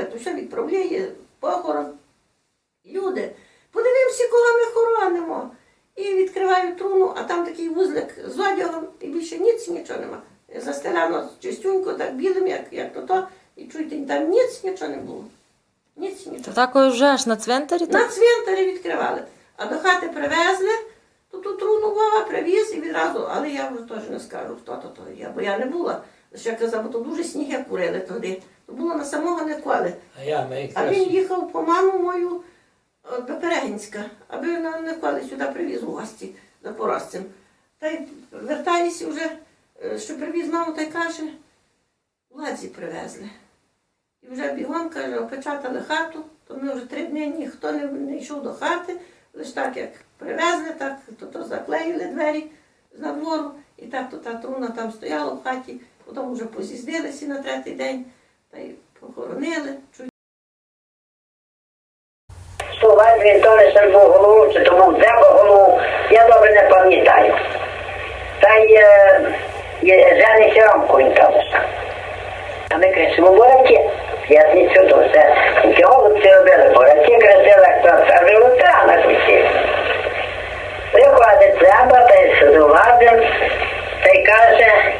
там то все відправляє, похорон. Люди, подивимося, кого ми хоронимо. І відкриваю труну, а там такий вузлик з одягом, і більше ніц, нічого нема. Застеляно чистюнько, так білим, як, як то то. І чуєте, там ніц, нічого не було. Ніц, нічого. такою вже аж на цвинтарі? На цвинтарі відкривали. А до хати привезли, то ту труну Вова привіз і відразу, але я вже теж не скажу, хто то то. Я, бо я не була. Ще казав, бо то дуже сніги курили тоді. Було на самого Николи. А я А він їхав по маму мою е, до Перегінська, аби на Николи сюди привіз у гості до поросцем. Та й вертаюся вже, е, що привіз маму, та й каже, ладзі привезли. І вже бігом, каже, опечатали хату, то ми вже три дні ніхто не, не йшов до хати, лише так як привезли, так то, то заклеїли двері з надвору, і так то та труна там стояла в хаті, потім вже поз'їздилися на третій день, та й похоронили. Що він то не був голову, чи тому взяв голову, я добре не пам'ятаю. Та й е, жениться рамкою там. А ми кричимо бораки, п'ятницю до все. Голубці робили, бораки кричили, хто а ви лутрана кричили. Приходить треба, та й судовладен, та й каже,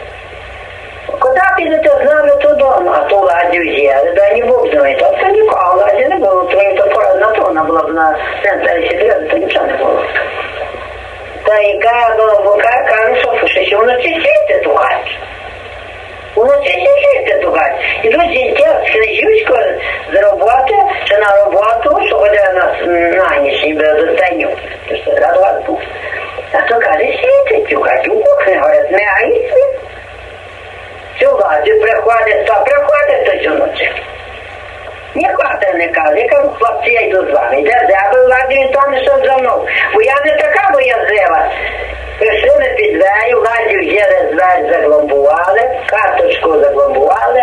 Куди підете з нами туди? Ну, А то вже, да не Бог знає. То це нікого, ладі не було, то і то поразна трона була б на центрі сідряди, то нічого не було. Та яка до бока каже, що що ще вночі світить у хаті. Вночі світить у хаті. Ідуть жінки з книжечко з роботи чи на роботу, що буде на, на ніч, ніби до станю. То що радувати. А то каже, світить у хаті, у кухні, не а і світ. Сьогодні приходить, то приходить то жіночі. Ніхто не каже, я хлопці, я йду з вами. Де зяби, ладі, він там що за мною. Бо я не така боязлива. Прийшли під двері, ладі взяли двері загломбували, карточку загломбували,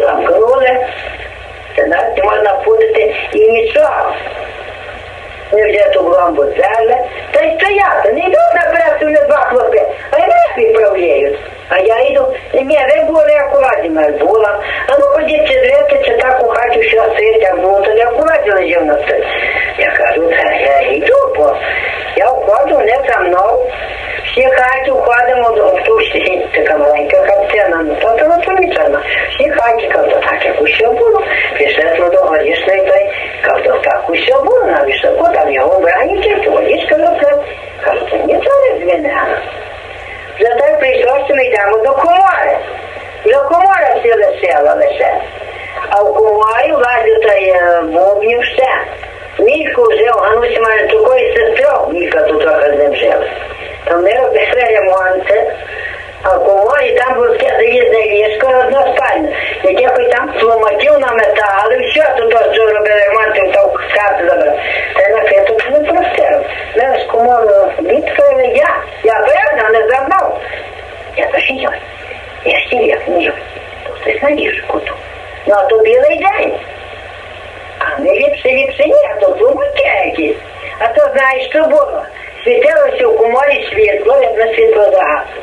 замкнули. Це навіть можна путати і нічого. Ми вже ту гломбу взяли, та й стояти. Не йдуть наперед не два хлопці, а й нас відправляють. А я йду, ні, ви були акуратні, була. А ну ходіть чи дивити, чи так у хаті все сидить, як було, то не акуратні лежав на столі. Я кажу, та я йду, бо я входжу не за мною. Всі хаті входимо в ту така маленька хатина, ну то телефонічна. Всі хаті, кажу, так як усе було. Пішли до горішної, та й кажу, так усе було, на вішаку, там його браніки, горішка розклад. Кажу, це нічого не змінило. Зато прийшлося ми йдемо до комори. До комори всі лише. А в коморі лазив той е, бубнів ще. Мільку жив, Гануся має такої сестру, Мілька тут трохи з ним жила. То ми робили ремонти. А в коморі там було таке залізне ліжко односпальне, яке хоч там сломатів наметали, все, то то, що робили ремонти, то в хату забрали. Та й накрито це не простив. Ми ж комору відкрили я. Я певна, не забрав. Я кажу, йой, я ж як не хтось на ліжку. Ну, а то білий день. А не ліпше, ліпше ні, а то думки. А то знаєш, що було? Світилося в коморі світло, як на світло загасло.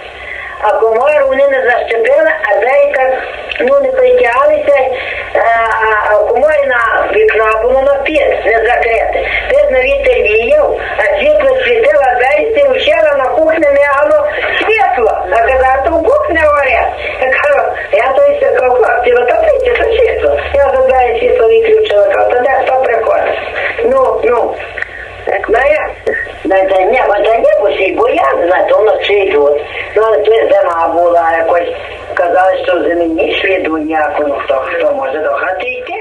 А комору вони не защепили, а деяка ну, не притягалися, Та ні, бо та ні, бо свій, бо я знаю, то воно світло. Ну, але то зима була якось. Казали, що зимі ніч віду ніяку, ну хто, хто може до хати йти.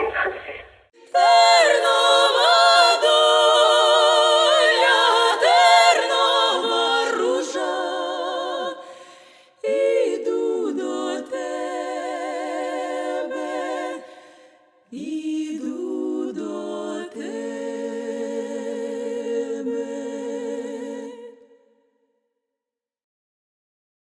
Іду.